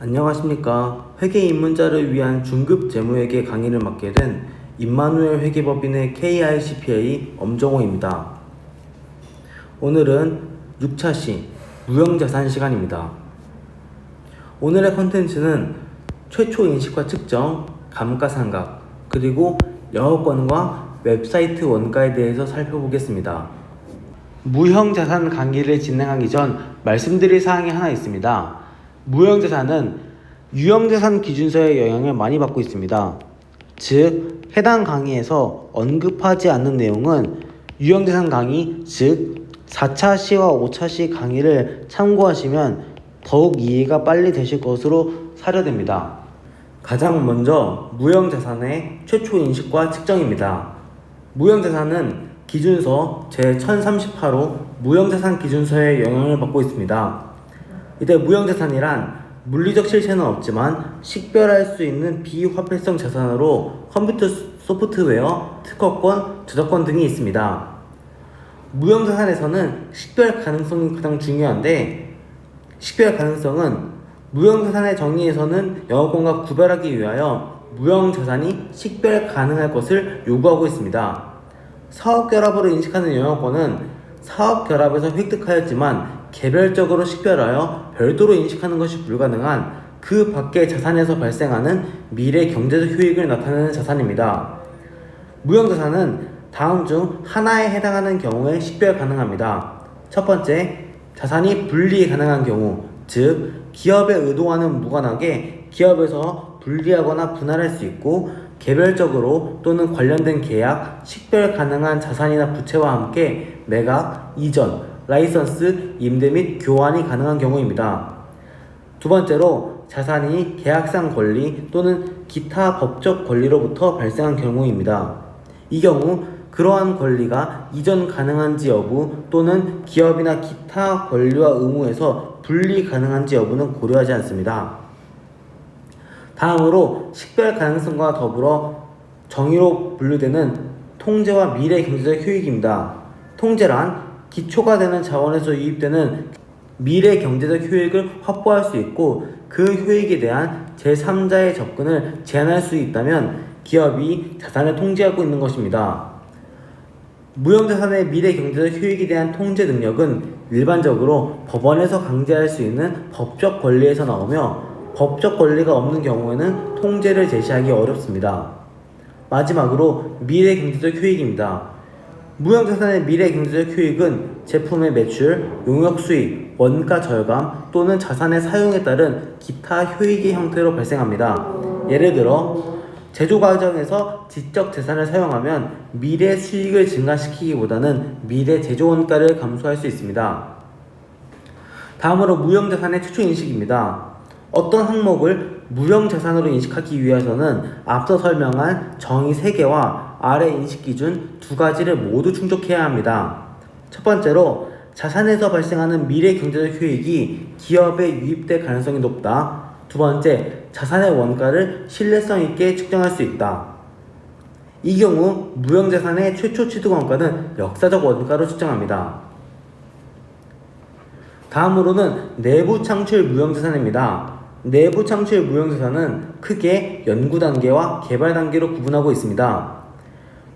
안녕하십니까. 회계 입문자를 위한 중급 재무회계 강의를 맡게 된 임마누엘 회계법인의 KICPA 엄정호입니다. 오늘은 6차 시 무형자산 시간입니다. 오늘의 컨텐츠는 최초 인식과 측정, 감가상각, 그리고 영어권과 웹사이트 원가에 대해서 살펴보겠습니다. 무형자산 강의를 진행하기 전 말씀드릴 사항이 하나 있습니다. 무형자산은 유형자산 기준서의 영향을 많이 받고 있습니다. 즉, 해당 강의에서 언급하지 않는 내용은 유형자산 강의, 즉, 4차 시와 5차 시 강의를 참고하시면 더욱 이해가 빨리 되실 것으로 사료됩니다. 가장 먼저 무형자산의 최초 인식과 측정입니다. 무형자산은 기준서 제1038호 무형자산 기준서의 영향을 받고 있습니다. 이때 무형자산이란 물리적 실체는 없지만 식별할 수 있는 비화폐성 자산으로 컴퓨터 소프트웨어, 특허권, 저작권 등이 있습니다. 무형자산에서는 식별 가능성이 가장 중요한데 식별 가능성은 무형자산의 정의에서는 영어권과 구별하기 위하여 무형자산이 식별 가능할 것을 요구하고 있습니다. 사업결합으로 인식하는 영어권은 사업결합에서 획득하였지만 개별적으로 식별하여 별도로 인식하는 것이 불가능한 그 밖의 자산에서 발생하는 미래 경제적 효익을 나타내는 자산입니다. 무형자산은 다음 중 하나에 해당하는 경우에 식별 가능합니다. 첫 번째, 자산이 분리 가능한 경우, 즉 기업에 의도와는 무관하게 기업에서 분리하거나 분할할 수 있고 개별적으로 또는 관련된 계약, 식별 가능한 자산이나 부채와 함께 매각, 이전, 라이선스, 임대 및 교환이 가능한 경우입니다. 두 번째로 자산이 계약상 권리 또는 기타 법적 권리로부터 발생한 경우입니다. 이 경우 그러한 권리가 이전 가능한지 여부 또는 기업이나 기타 권리와 의무에서 분리 가능한지 여부는 고려하지 않습니다. 다음으로 식별 가능성과 더불어 정의로 분류되는 통제와 미래 경제적 효익입니다. 통제란 기초가 되는 자원에서 유입되는 미래 경제적 효익을 확보할 수 있고 그 효익에 대한 제3자의 접근을 제한할 수 있다면 기업이 자산을 통제하고 있는 것입니다. 무형자산의 미래 경제적 효익에 대한 통제 능력은 일반적으로 법원에서 강제할 수 있는 법적 권리에서 나오며 법적 권리가 없는 경우에는 통제를 제시하기 어렵습니다. 마지막으로 미래 경제적 효익입니다. 무형자산의 미래 경제적 효익은 제품의 매출, 용역 수익, 원가 절감 또는 자산의 사용에 따른 기타 효익의 형태로 발생합니다. 예를 들어 제조 과정에서 지적 재산을 사용하면 미래 수익을 증가시키기보다는 미래 제조 원가를 감소할 수 있습니다. 다음으로 무형 자산의 최초 인식입니다. 어떤 항목을 무형 자산으로 인식하기 위해서는 앞서 설명한 정의 3개와 아래 인식 기준 두 가지를 모두 충족해야 합니다. 첫 번째로 자산에서 발생하는 미래 경제적 효익이 기업에 유입될 가능성이 높다. 두 번째, 자산의 원가를 신뢰성 있게 측정할 수 있다. 이 경우 무형 자산의 최초 취득 원가는 역사적 원가로 측정합니다. 다음으로는 내부 창출 무형 자산입니다. 내부 창출 무형 자산은 크게 연구 단계와 개발 단계로 구분하고 있습니다.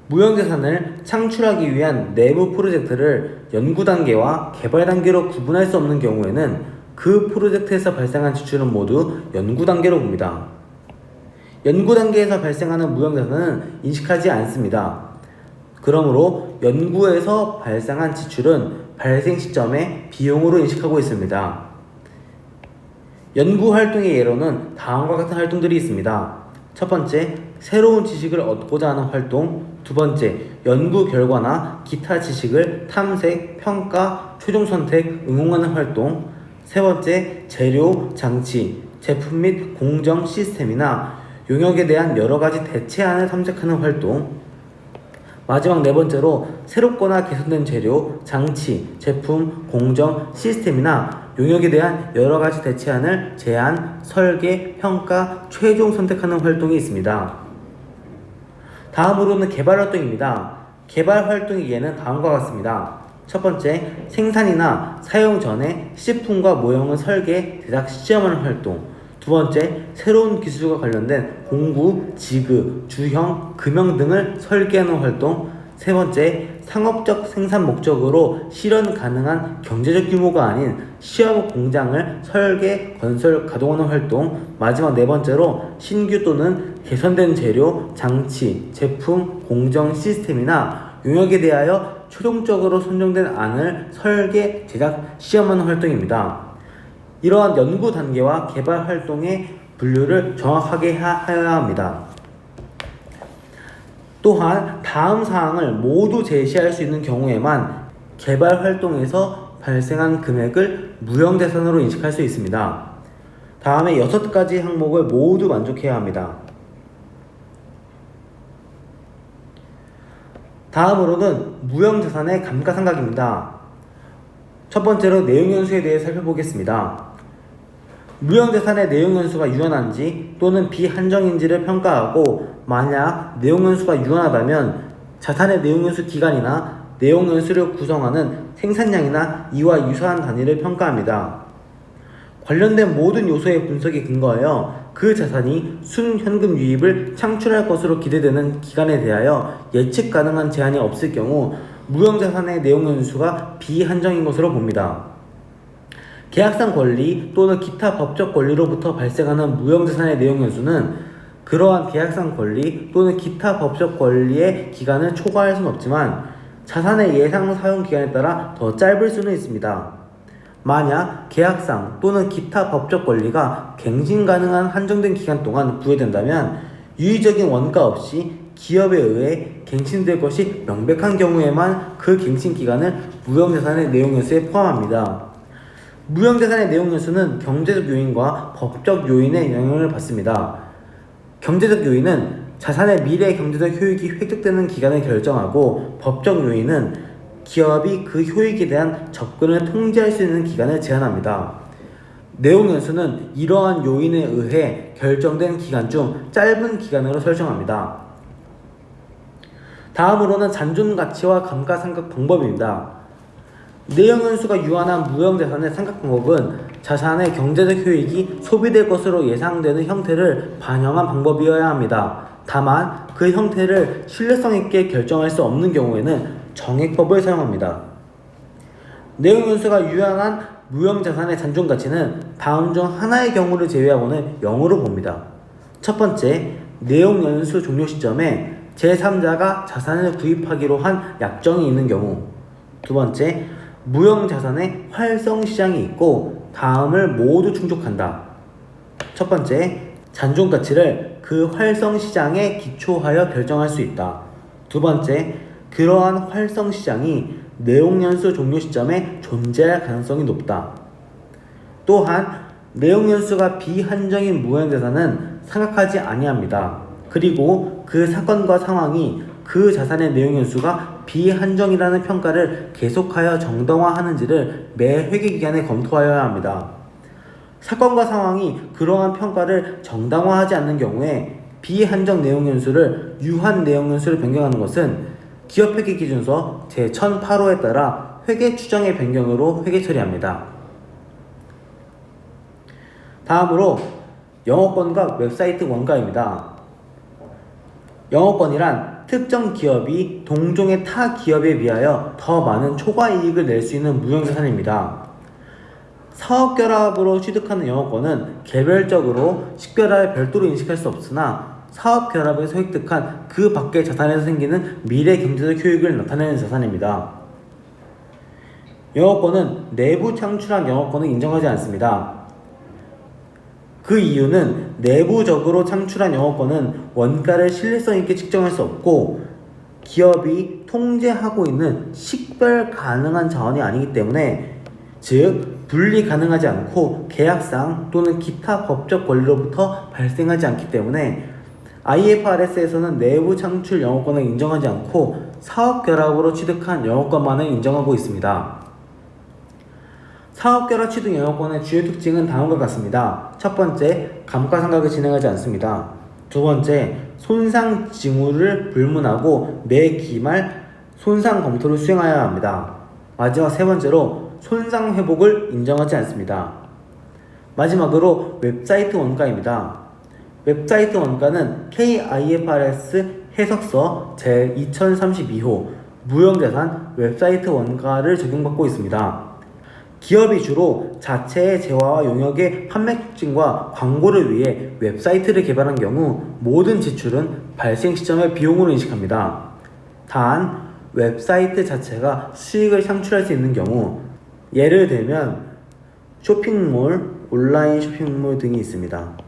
무형자산을 창출하기 위한 내부 프로젝트를 연구 단계와 개발 단계로 구분할 수 없는 경우에는 그 프로젝트에서 발생한 지출은 모두 연구 단계로 봅니다. 연구 단계에서 발생하는 무형자산은 인식하지 않습니다. 그러므로 연구에서 발생한 지출은 발생 시점에 비용으로 인식하고 있습니다. 연구 활동의 예로는 다음과 같은 활동들이 있습니다. 첫 번째, 새로운 지식을 얻고자 하는 활동. 두 번째, 연구 결과나 기타 지식을 탐색, 평가, 최종 선택, 응용하는 활동. 세 번째, 재료, 장치, 제품 및 공정 시스템이나 용역에 대한 여러 가지 대체안을 탐색하는 활동. 마지막 네 번째로 새롭거나 개선된 재료, 장치, 제품, 공정, 시스템이나 용역에 대한 여러 가지 대체안을 제안, 설계, 평가, 최종 선택하는 활동이 있습니다. 다음으로는 개발 활동입니다. 개발 활동의 예는 다음과 같습니다. 첫 번째, 생산이나 사용 전에 시제품과 모형을 설계, 제작, 시험하는 활동. 두 번째, 새로운 기술과 관련된 공구, 지그, 주형, 금형 등을 설계하는 활동. 세 번째, 상업적 생산 목적으로 실현 가능한 경제적 규모가 아닌 시험 공장을 설계, 건설, 가동하는 활동. 마지막 네 번째로 신규 또는 개선된 재료, 장치, 제품, 공정 시스템이나 용역에 대하여 최종적으로 선정된 안을 설계, 제작, 시험하는 활동입니다. 이러한 연구 단계와 개발 활동의 분류를 정확하게 하- 하여야 합니다. 또한 다음 사항을 모두 제시할 수 있는 경우에만 개발 활동에서 발생한 금액을 무형 자산으로 인식할 수 있습니다. 다음에 여섯 가지 항목을 모두 만족해야 합니다. 다음으로는 무형자산의 감가상각입니다. 첫 번째로 내용연수에 대해 살펴보겠습니다. 무형자산의 내용연수가 유연한지 또는 비한정인지를 평가하고 만약 내용연수가 유연하다면 자산의 내용연수 기간이나 내용연수를 구성하는 생산량이나 이와 유사한 단위를 평가합니다. 관련된 모든 요소의 분석에 근거하여 그 자산이 순현금 유입을 창출할 것으로 기대되는 기간에 대하여 예측 가능한 제한이 없을 경우 무형자산의 내용 연수가 비한정인 것으로 봅니다. 계약상 권리 또는 기타 법적 권리로부터 발생하는 무형자산의 내용 연수는 그러한 계약상 권리 또는 기타 법적 권리의 기간을 초과할 수는 없지만 자산의 예상 사용 기간에 따라 더 짧을 수는 있습니다. 만약 계약상 또는 기타 법적 권리가 갱신 가능한 한정된 기간 동안 부여된다면 유의적인 원가 없이 기업에 의해 갱신될 것이 명백한 경우에만 그 갱신 기간을 무형자산의 내용연수에 포함합니다. 무형자산의 내용연수는 경제적 요인과 법적 요인의 영향을 받습니다. 경제적 요인은 자산의 미래 경제적 효익이 획득되는 기간을 결정하고 법적 요인은 기업이 그 효익에 대한 접근을 통제할 수 있는 기간을 제한합니다. 내용 연수는 이러한 요인에 의해 결정된 기간 중 짧은 기간으로 설정합니다. 다음으로는 잔존 가치와 감가상각 방법입니다. 내용 연수가 유한한 무형자산의 상각 방법은 자산의 경제적 효익이 소비될 것으로 예상되는 형태를 반영한 방법이어야 합니다. 다만 그 형태를 신뢰성 있게 결정할 수 없는 경우에는 정액법을 사용합니다. 내용 연수가 유한한 무형자산의 잔존 가치는 다음 중 하나의 경우를 제외하고는 0으로 봅니다. 첫 번째, 내용 연수 종료 시점에 제3자가 자산을 구입하기로 한 약정이 있는 경우. 두 번째, 무형자산의 활성 시장이 있고 다음을 모두 충족한다. 첫 번째, 잔존 가치를 그 활성 시장에 기초하여 결정할 수 있다. 두 번째, 그러한 활성 시장이 내용 연수 종료 시점에 존재할 가능성이 높다. 또한 내용 연수가 비한정인 무형자산은 생각하지 아니합니다. 그리고 그 사건과 상황이 그 자산의 내용 연수가 비한정이라는 평가를 계속하여 정당화하는지를 매 회계 기간에 검토하여야 합니다. 사건과 상황이 그러한 평가를 정당화하지 않는 경우에 비한정 내용 연수를 유한 내용 연수로 변경하는 것은 기업회계 기준서 제1008호에 따라 회계 추정의 변경으로 회계 처리합니다. 다음으로 영어권과 웹사이트 원가입니다. 영어권이란 특정 기업이 동종의 타 기업에 비하여 더 많은 초과 이익을 낼 수 있는 무형자산입니다. 사업 결합으로 취득하는 영어권은 개별적으로 식별하여 별도로 인식할 수 없으나 사업 결합에서 획득한 그 밖의 자산에서 생기는 미래 경제적 효익을 나타내는 자산입니다. 영어권은 내부 창출한 영어권을 인정하지 않습니다. 그 이유는 내부적으로 창출한 영어권은 원가를 신뢰성 있게 측정할 수 없고 기업이 통제하고 있는 식별 가능한 자원이 아니기 때문에 즉 분리 가능하지 않고 계약상 또는 기타 법적 권리로부터 발생하지 않기 때문에 IFRS에서는 내부 창출 영어권을 인정하지 않고 사업 결합으로 취득한 영어권만을 인정하고 있습니다. 사업 결합 취득 영어권의 주요 특징은 다음과 같습니다. 첫 번째, 감가상각을 진행하지 않습니다. 두 번째, 손상 징후를 불문하고 매 기말 손상 검토를 수행하여야 합니다. 마지막 세 번째로 손상 회복을 인정하지 않습니다. 마지막으로 웹사이트 원가입니다. 웹사이트 원가는 KIFRS 해석서 제2032호 무형자산 웹사이트 원가를 적용받고 있습니다. 기업이 주로 자체의 재화와 용역의 판매 촉진과 광고를 위해 웹사이트를 개발한 경우 모든 지출은 발생 시점의 비용으로 인식합니다. 단, 웹사이트 자체가 수익을 창출할 수 있는 경우, 예를 들면 쇼핑몰, 온라인 쇼핑몰 등이 있습니다.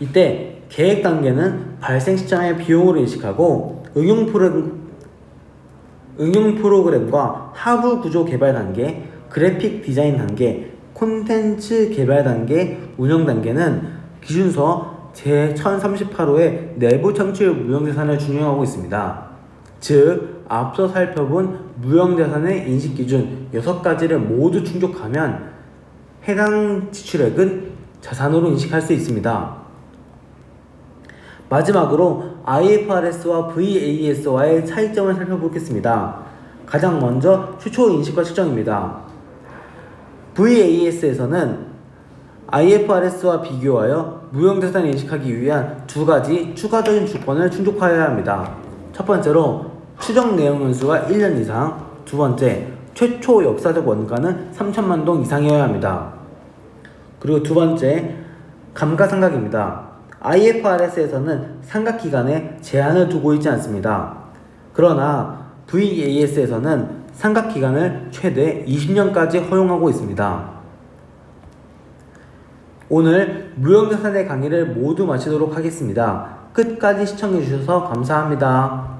이때 계획 단계는 발생 시점의 비용으로 인식하고 응용 프로그램, 응용 프로그램과 하부 구조 개발 단계, 그래픽 디자인 단계, 콘텐츠 개발 단계, 운영 단계는 기준서 제1038호의 내부 창출 무형자산을 준용하고 있습니다. 즉, 앞서 살펴본 무형자산의 인식 기준 6가지를 모두 충족하면 해당 지출액은 자산으로 인식할 수 있습니다. 마지막으로 IFRS와 VAS와의 차이점을 살펴보겠습니다. 가장 먼저 추초 인식과 측정입니다. VAS에서는 IFRS와 비교하여 무형자산을 인식하기 위한 두 가지 추가적인 조건을 충족하여야 합니다. 첫 번째로 추정 내용 연수가 1년 이상, 두 번째 최초 역사적 원가는 3천만 동 이상이어야 합니다. 그리고 두 번째 감가상각입니다. IFRS에서는 상각 기간에 제한을 두고 있지 않습니다. 그러나 VAS에서는 상각 기간을 최대 20년까지 허용하고 있습니다. 오늘 무형자산의 강의를 모두 마치도록 하겠습니다. 끝까지 시청해 주셔서 감사합니다.